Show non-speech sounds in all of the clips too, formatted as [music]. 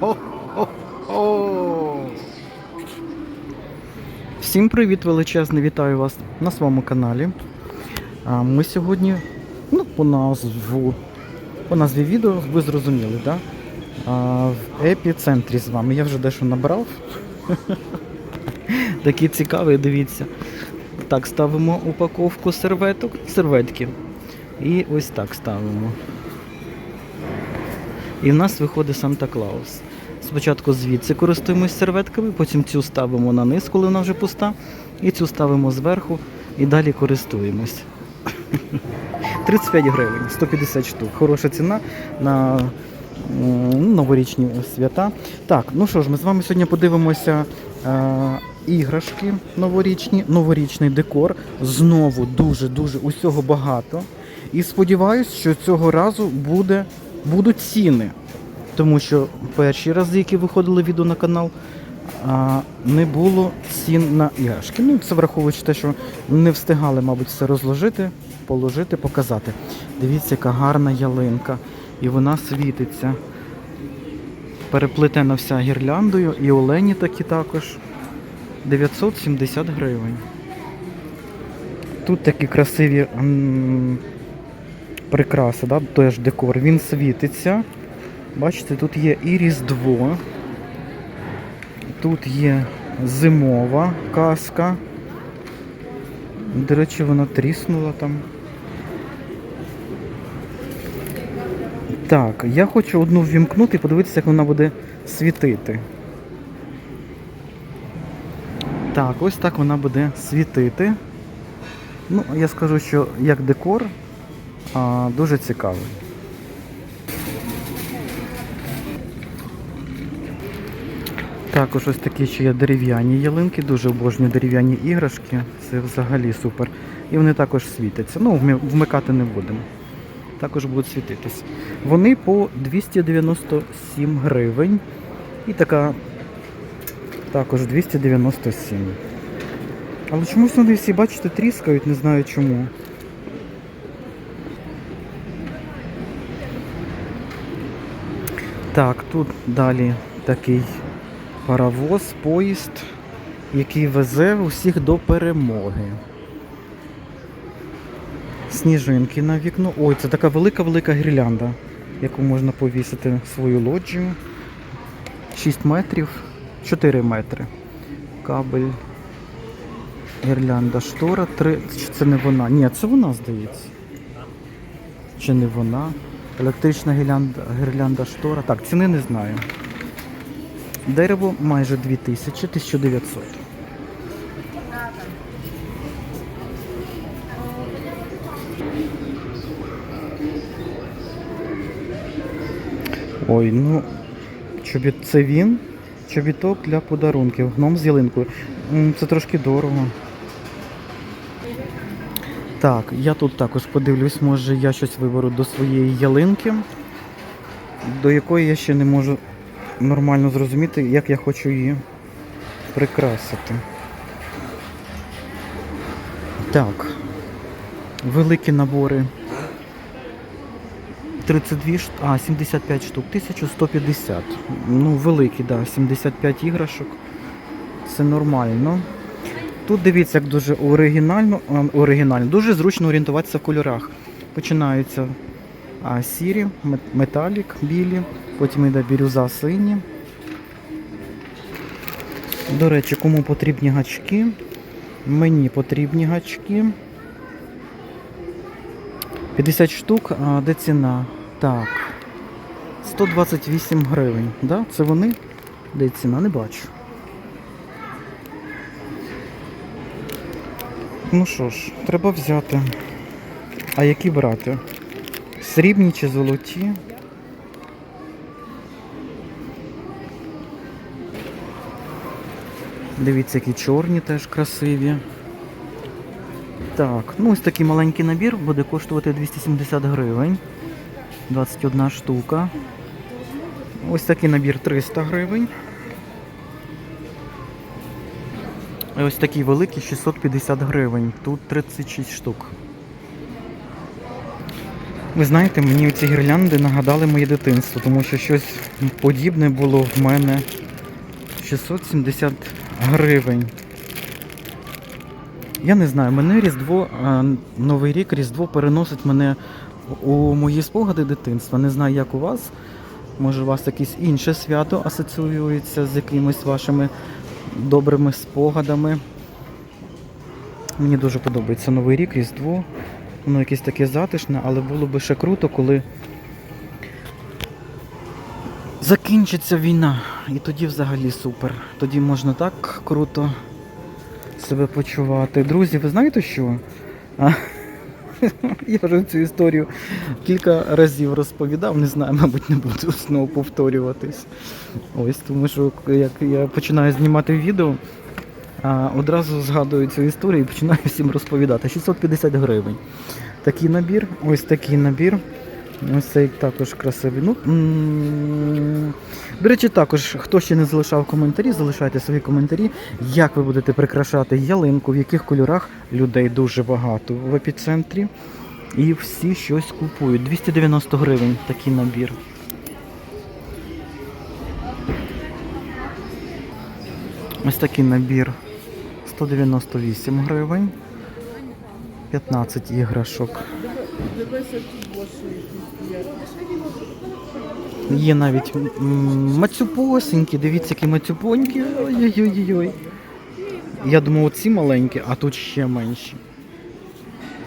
Хо-хо-хо! Всім привіт, величезний, вітаю вас на своєму каналі. А ми сьогодні, ну, по назву, по назві відео, ви зрозуміли, да? В епіцентрі з вами. Я вже дещо набрав. [laughs] Такий цікавий, дивіться. Так, ставимо упаковку серветок, серветки. І ось так ставимо. І в нас виходить Санта Клаус. Спочатку звідси користуємось серветками, потім цю ставимо на низ, коли вона вже пуста, і цю ставимо зверху і далі користуємось. [laughs] 35 гривень, 150 штук. Хороша ціна на новорічні свята. Так, ну що ж, ми з вами сьогодні подивимося е, іграшки новорічні, новорічний декор. Знову дуже-дуже усього багато. І сподіваюсь, що цього разу буде, будуть ціни. Тому що перші рази, які виходили відео на канал, не було цін на іграшки. Ну, це враховуючи те, що не встигали, мабуть, все розложити, положити, показати. Дивіться, яка гарна ялинка. І вона світиться. Переплетена вся гірляндою, і олені такі також. 970 гривень. Тут такі красиві м, прикраси, да? теж декор. Він світиться. Бачите, тут є і Різдво, тут є зимова каска. До речі, вона тріснула там. Так, я хочу одну ввімкнути і подивитися, як вона буде світити. Так, ось так вона буде світити. Ну, я скажу, що як декор а, дуже цікавий. Також ось такі ще є дерев'яні ялинки, дуже обожнюю дерев'яні іграшки. Це взагалі супер. І вони також світяться. Ну, вмикати не будемо. Також будуть світитись. Вони по 297 гривень. І така також 297. Але чомусь вони всі, бачите, тріскають, не знаю чому. Так, тут далі такий паровоз, поїзд, який везе усіх до перемоги. Сніжинки на вікно. Ой, це така велика-велика гірлянда, яку можна повісити в свою лоджію. 6 метрів, 4 метри. Кабель. Гірлянда штора. 3... Чи це не вона? Ні, це вона, здається. Чи не вона? Електрична гірлянда, гірлянда штора. Так, ціни не знаю. Дерево майже 2000, 1900. Ой, ну чобіт, це він. Чобіток для подарунків. Гном з ялинкою. Це трошки дорого. Так, я тут також подивлюсь, може я щось виберу до своєї ялинки, до якої я ще не можу нормально зрозуміти, як я хочу її прикрасити. Так. Великі набори. 32 штук, а, 75 штук, 1150. Ну, великі, да, 75 іграшок. Це нормально. Тут дивіться, як дуже оригінально, оригінально, дуже зручно орієнтуватися в кольорах. Починаються а, сірі, металік, білі, потім йде бірюза сині. До речі, кому потрібні гачки? Мені потрібні гачки. 50 штук, а де ціна? Так. 128 гривень. Да? Це вони? Де ціна? Не бачу. Ну що ж, треба взяти. А які брати? Срібні чи золоті? Дивіться, які чорні теж красиві. Так, ну ось такий маленький набір буде коштувати 270 гривень. 21 штука. Ось такий набір 300 гривень. Ось такий великий 650 гривень. Тут 36 штук. Ви знаєте, мені ці гірлянди нагадали моє дитинство, тому що щось подібне було в мене 670 гривень. Я не знаю, мене Різдво, е, Новий рік, Різдво переносить мене у мої спогади дитинства. Не знаю, як у вас. Може, у вас якесь інше свято асоціюється з якимись вашими добрими спогадами. Мені дуже подобається Новий рік, Різдво. Воно якесь таке затишне, але було би ще круто, коли закінчиться війна. І тоді взагалі супер. Тоді можна так круто себе почувати. Друзі, ви знаєте що? [laughs] Я вже цю історію кілька разів розповідав, не знаю, мабуть, не буду знову повторюватись. Ось, тому що як я починаю знімати відео, одразу згадую цю історію і починаю всім розповідати. 650 гривень. Такий набір, ось такий набір. Ось цей також красивий. Ну, до речі, також, хто ще не залишав коментарі, залишайте свої коментарі, як ви будете прикрашати ялинку, в яких кольорах людей дуже багато в епіцентрі. І всі щось купують. 290 гривень такий набір. Ось такий набір 198 гривень. 15 іграшок. Є навіть мацюпосенькі, дивіться, які мацюпонькі. Ой-ой-ой. Я думав, оці маленькі, а тут ще менші.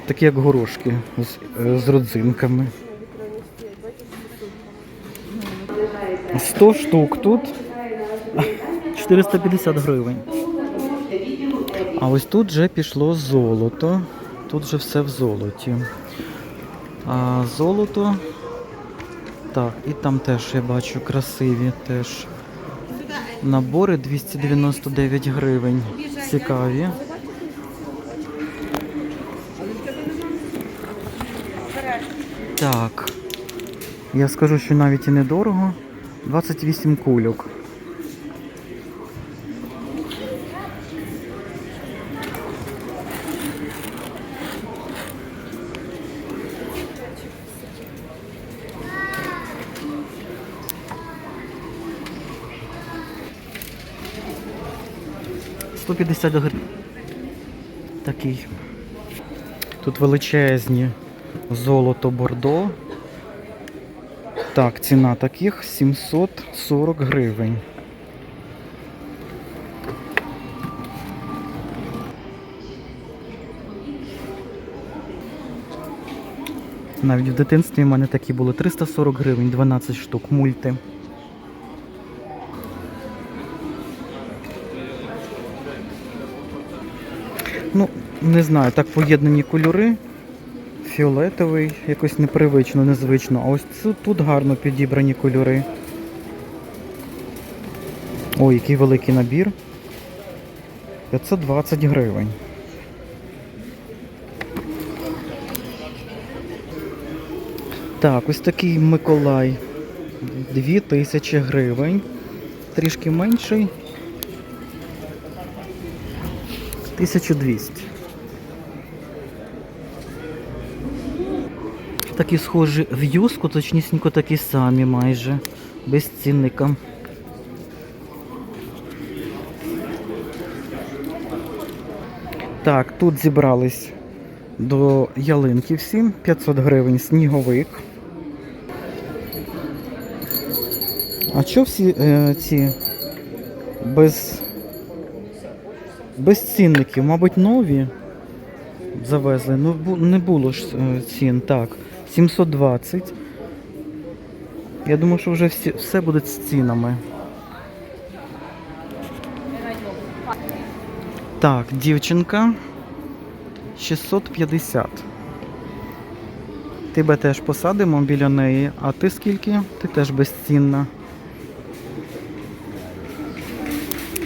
Такі як горошки з, е, з родзинками. 100 штук тут. 450 гривень. А ось тут вже пішло золото. Тут вже все в золоті. А золото. Так, і там теж я бачу красиві теж. Набори 299 гривень. Цікаві. Так. Я скажу, що навіть і недорого. 28 кульок. – 150 гривень. Такий. Тут величезні золото бордо. Так, ціна таких 740 гривень. Навіть в дитинстві в мене такі були 340 гривень, 12 штук, мульти. Ну, не знаю, так поєднані кольори. Фіолетовий, якось непривично, незвично. А ось тут, тут гарно підібрані кольори. Ой, який великий набір. 520 гривень. Так, ось такий Миколай. 2000 гривень. Трішки менший. 1200. Такі схожі в юску, точнісінько такі самі майже. Без цінника. Так, тут зібрались до ялинки всі. 500 гривень сніговик. А що всі е, ці без, без цінників? Мабуть, нові завезли. Ну, не було ж е, цін. Так, 720. Я думаю, що вже всі, все буде з цінами. Так, дівчинка 650. Тебе теж посадимо біля неї, а ти скільки? Ти теж безцінна.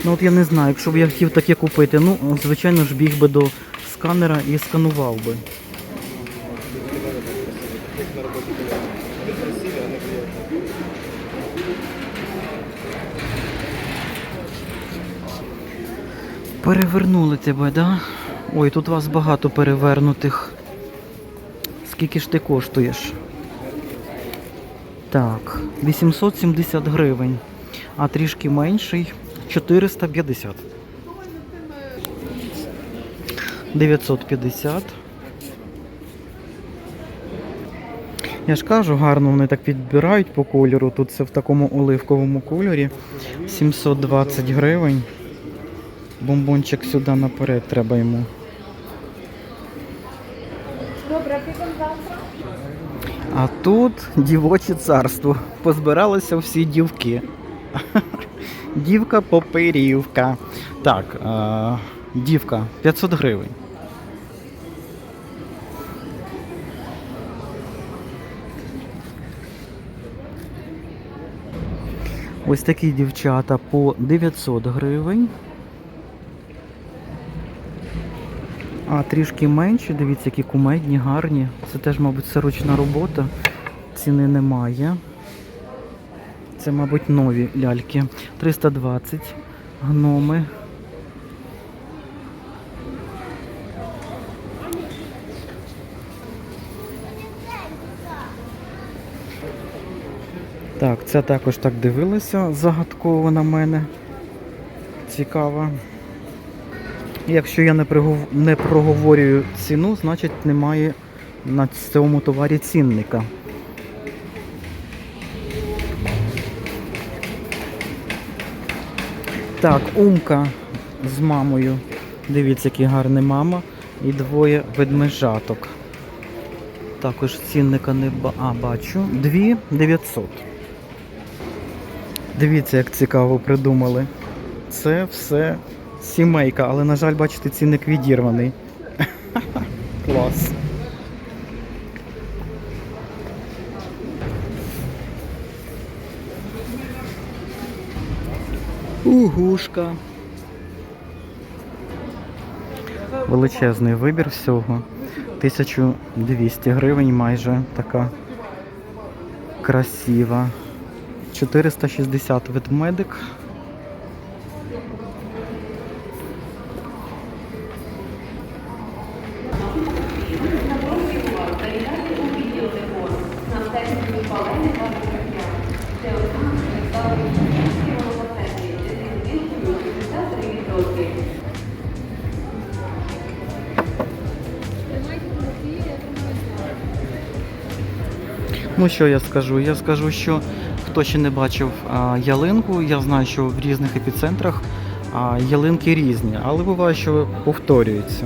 Ну от я не знаю, якщо б я хотів таке купити, ну, звичайно ж біг би до сканера і сканував би. Перевернули тебе, да? Ой, тут вас багато перевернутих. Скільки ж ти коштуєш? Так, 870 гривень, а трішки менший 450. 950. Я ж кажу, гарно вони так підбирають по кольору. Тут це в такому оливковому кольорі. 720 гривень. Бомбончик сюди наперед треба йому. А тут дівоче царство. Позбиралися всі дівки. Дівка поперівка. Так, е, дівка 500 гривень. Ось такі дівчата по 900 гривень. А трішки менші, дивіться, які кумедні, гарні. Це теж, мабуть, це ручна робота. Ціни немає. Це, мабуть, нові ляльки. 320 гноми. Так, це також так дивилася загадково на мене. Цікаво. Якщо я не, пригов... не проговорюю ціну, значить немає на цьому товарі цінника. Так, умка з мамою. Дивіться, який гарний мама. І двоє ведмежаток. Також цінника не ба... а, бачу. 2 900. Дивіться, як цікаво придумали. Це все сімейка, але, на жаль, бачите, цінник відірваний. Угушка. Величезний вибір всього. 1200 гривень майже така красива. 460 ведмедик. Ну що я скажу? Я скажу, що хто ще не бачив ялинку, я знаю, що в різних епіцентрах ялинки різні, але буває, що повторюються.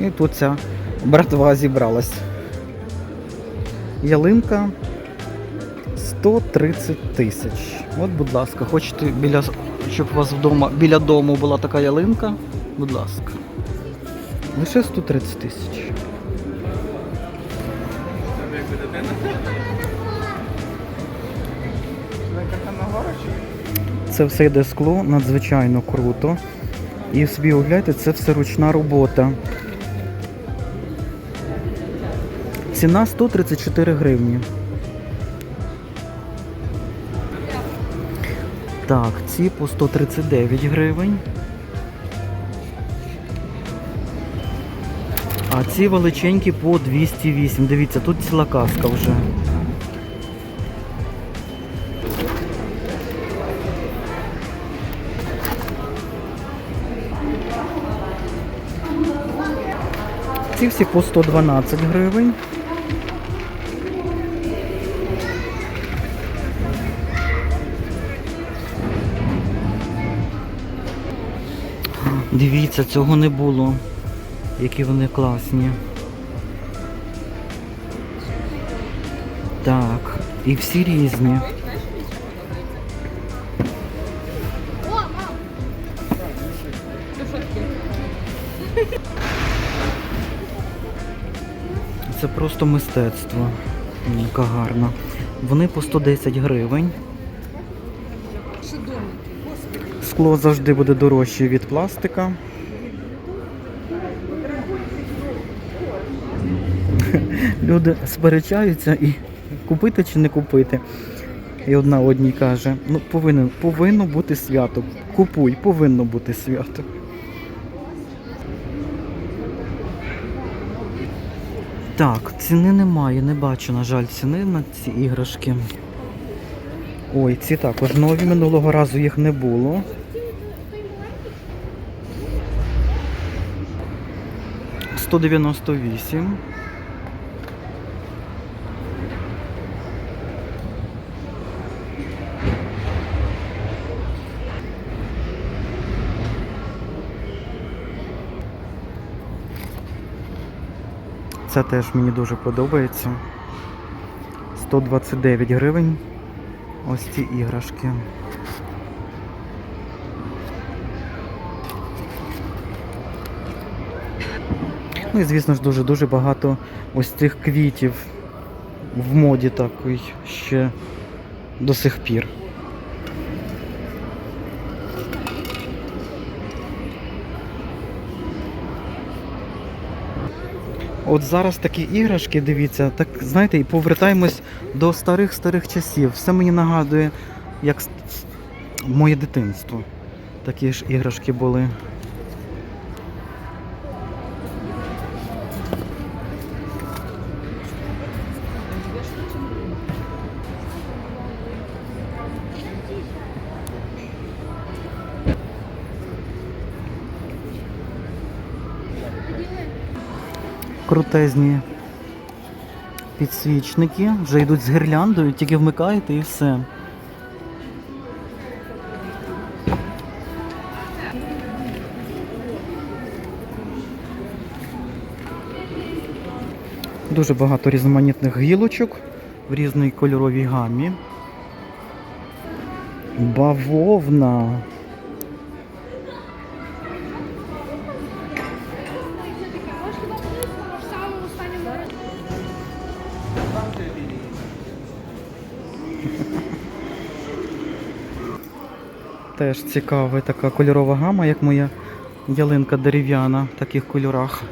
І тут ця братва зібралась. Ялинка 130 тисяч. От, будь ласка, хочете, біля, щоб у вас вдома біля дому була така ялинка? Будь ласка. Лише 130 тисяч. Це все йде скло, надзвичайно круто. І собі уявляєте, це все ручна робота. Ціна 134 гривні. Так, ці по 139 гривень. А ці величенькі по 208. Дивіться, тут ціла казка вже. Ці всі по 112 гривень. Дивіться, цього не було. Які вони класні. Так, і всі різні. Просто мистецтво. Яка гарна. Вони по 110 гривень. Скло завжди буде дорожче від пластика. [laughs] Люди сперечаються і купити чи не купити. І одна одній каже, ну повинен, повинно бути свято. Купуй, повинно бути свято. Так, ціни немає, не бачу, на жаль, ціни на ці іграшки. Ой, ці також нові, минулого разу їх не було. Сто дев'яносто вісім. Це теж мені дуже подобається. 129 гривень. Ось ці іграшки. Ну і звісно ж дуже-дуже багато ось цих квітів в моді такий ще до сих пір. От зараз такі іграшки, дивіться, так знаєте, і повертаємось до старих-старих часів. Все мені нагадує, як моє дитинство. Такі ж іграшки були. Крутезні підсвічники. Вже йдуть з гірляндою, тільки вмикаєте і все. Дуже багато різноманітних гілочок в різній кольоровій гамі. Бавовна. Теж цікава така кольорова гама, як моя ялинка дерев'яна в таких кольорах.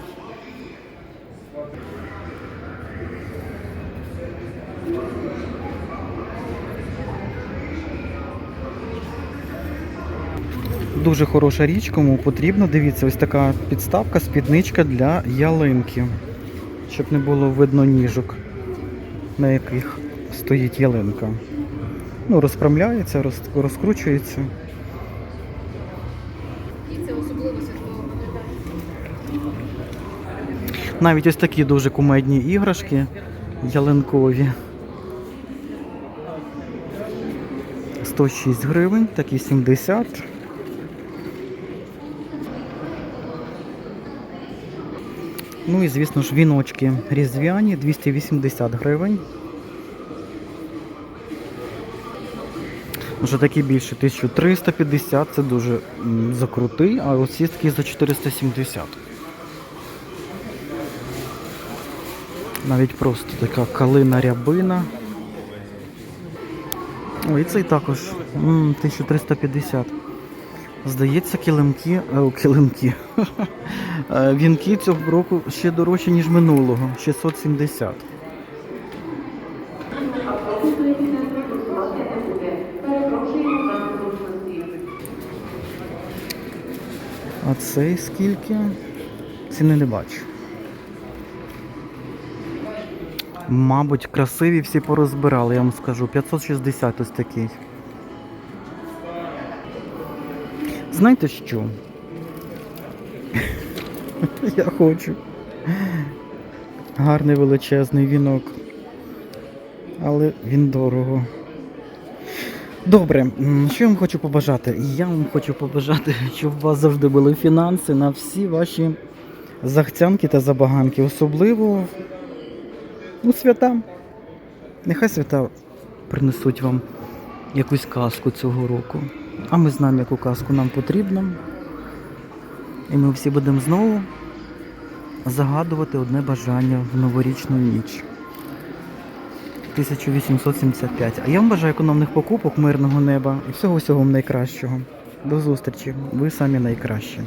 Дуже хороша річ, кому потрібно. Дивіться, ось така підставка, спідничка для ялинки. Щоб не було видно ніжок, на яких стоїть ялинка. Ну, розправляється, розкручується. Навіть ось такі дуже кумедні іграшки ялинкові. 106 гривень, такі 70. Ну і звісно ж віночки різдвяні 280 гривень. Вже такі більше 1350, це дуже закрутий, а оці такі за 470. Навіть просто така калина рябина. О, і цей також м, 1350. Здається, килимки, е, о, килимки. [laughs] Е, Вінки цього року ще дорожче, ніж минулого. 670. А цей скільки? Ціни не бачу. Мабуть, красиві всі порозбирали, я вам скажу. 560 ось такий. Знаєте що? [laughs] Я хочу. Гарний величезний вінок. Але він дорого. Добре, що я вам хочу побажати? Я вам хочу побажати, [laughs] щоб у вас завжди були фінанси на всі ваші захцянки та забаганки, особливо у свята. Нехай свята принесуть вам якусь казку цього року. А ми знаємо, яку казку нам потрібно. І ми всі будемо знову загадувати одне бажання в новорічну ніч. 1875. А я вам бажаю економних покупок, мирного неба і всього всього найкращого. До зустрічі. Ви самі найкращі.